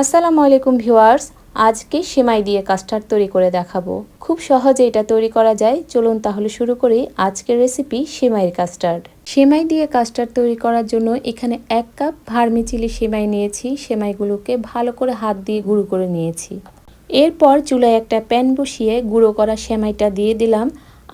আসসালামু আলাইকুম ভিউয়ার্স, আজকে সেমাই দিয়ে কাস্টার্ড তৈরি করে দেখাবো। খুব সহজে এটা তৈরি করা যায়। চলুন তাহলে শুরু করি আজকের রেসিপি সেমাইয়ের কাস্টার্ড। সেমাই দিয়ে কাস্টার্ড তৈরি করার জন্য এখানে এক কাপ ভার্মিচিলি সেমাই নিয়েছি। সেমাইগুলোকে ভালো করে হাত দিয়ে গুঁড়ো করে নিয়েছি। এরপর চুলায় একটা প্যান বসিয়ে গুঁড়ো করা সেমাইটা দিয়ে দিলাম।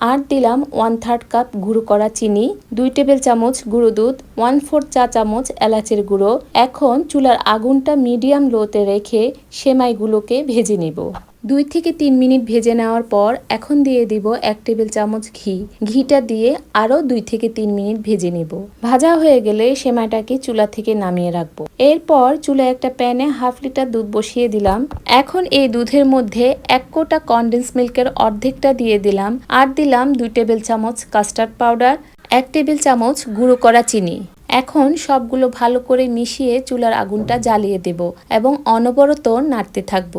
আর দিলাম ওয়ান থার্ড কাপ গুঁড়ো করা চিনি, দুই টেবিল চামচ গুঁড়ো দুধ ওয়ান ফোর চা চামচ এলাচের গুঁড়ো। এখন চুলার আগুনটা মিডিয়াম লোতে রেখে সেমাইগুলোকে ভেজে নেব। দুই থেকে তিন মিনিট ভেজে নেওয়ার পর এখন দিয়ে দিব এক টেবিল চামচ ঘি। ঘিটা দিয়ে আরও দুই থেকে তিন মিনিট ভেজে নেব। ভাজা হয়ে গেলে সেমাইটাকে চুলা থেকে নামিয়ে রাখব। এরপর চুলায় একটা প্যানে হাফ লিটার দুধ বসিয়ে দিলাম। এখন এই দুধের মধ্যে এক কোটা কনডেন্স মিল্কের অর্ধেকটা দিয়ে দিলাম। আর দিলাম দুই টেবিল চামচ কাস্টার্ড পাউডার এক টেবিল চামচ গুঁড়ো করা চিনি। এখন সবগুলো ভালো করে মিশিয়ে চুলার আগুনটা জ্বালিয়ে দেব এবং অনবরত নাড়তে থাকব,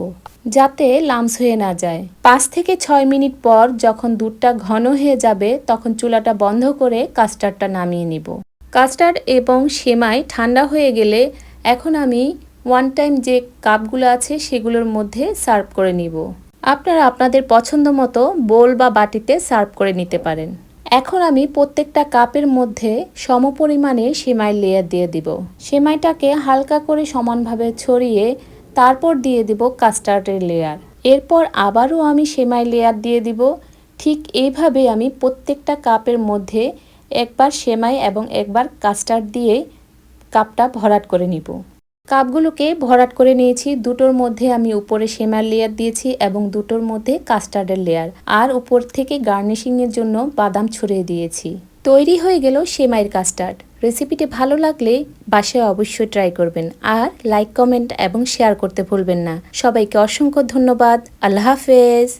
যাতে লামস হয়ে না যায়। পাঁচ থেকে ছয় মিনিট পর যখন দুধটা ঘন হয়ে যাবে, তখন চুলাটা বন্ধ করে কাস্টার্ডটা নামিয়ে নিব। কাস্টার্ড এবং সেমাই ঠান্ডা হয়ে গেলে এখন আমি ওয়ান টাইম যে কাপগুলো আছে, সেগুলোর মধ্যে সার্ভ করে নিব। আপনারা আপনাদের পছন্দ মতো বোল বা বাটিতে সার্ভ করে নিতে পারেন। এখন আমি প্রত্যেকটা কাপের মধ্যে সমপরিমাণে সেমাই লেয়ার দিয়ে দিব। সেমাইটাকে হালকা করে সমানভাবে ছড়িয়ে তারপর দিয়ে দিব কাস্টার্ডের লেয়ার এরপর আবারও আমি সেমাই লেয়ার দিয়ে দিব। ঠিক এইভাবে আমি প্রত্যেকটা কাপের মধ্যে একবার সেমাই এবং একবার কাস্টার্ড দিয়ে কাপটা ভরাট করে নিব। কাপগুলোকে ভরাট করে নিয়েছি। দুটোর মধ্যে আমি উপরে সেমার লেয়ার দিয়েছি এবং দুটোর মধ্যে কাস্টার্ডের লেয়ার আর উপর থেকে গার্নিশিংয়ের জন্য বাদাম ছড়িয়ে দিয়েছি। তৈরি হয়ে গেল সেমাইয়ের কাস্টার্ড রেসিপিটি ভালো লাগলে বাসায় অবশ্যই ট্রাই করবেন আর লাইক কমেন্ট এবং শেয়ার করতে ভুলবেন না। সবাইকে অসংখ্য ধন্যবাদ। আল্লাহ হাফেজ।